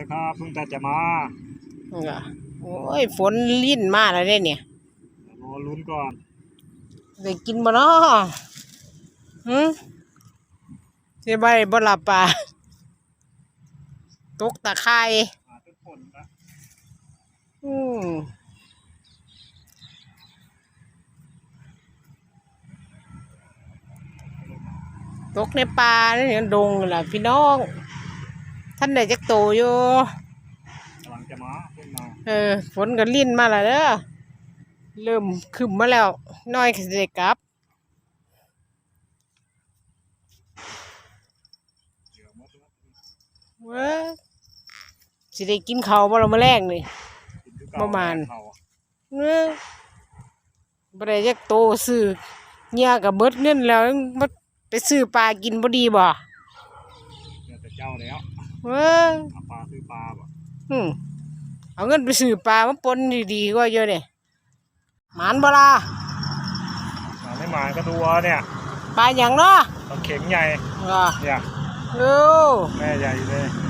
เลยครับเพิ่งแต่จะมาก็โอ้ยฝนลิ้นมาแล้วเด้เนี่ย รอลุ้นก่อนได้กินบ่เนาะหึสิบ่ได้บ่หลับปลาตกตะไคร้หาทุกคนนะอืมตกในป่าเนี่ยดงนั่นล่ะพี่น้อง ท่านได้จักโตอยู่กำลังจะมาเพิ่งมาเออฝนก็ลิ้นมาแล้วเด้อเริ่มขึ้นมาแล้ว น้อยก็สิได้กลับเดี๋ยวหมดแล้วเว้ยสิได้กินข้าวบ่ละมื้อแรงนี่กินคือเก่ประมาณเขเอ้ยบ่ได้จักโตซื้อเหยื่อก็เบิดเงินแล้วมาไปซื้อปลากินบ่ดีบ่ เดี๋ยวแต่เจ้าแล้วเว้ยเอาปลาซื้อปลาบ่อืมเอาเงินไปซื้อปลามาปนดีๆกว่าเยอะเนี่ยหมานบ่ล่ะมาไม่มาก็ดูเอาเนี่ยปลาหยังเนาะปลาเข็งใหญ่อะเนี่ยเร็วแม่ใหญ่เลยอ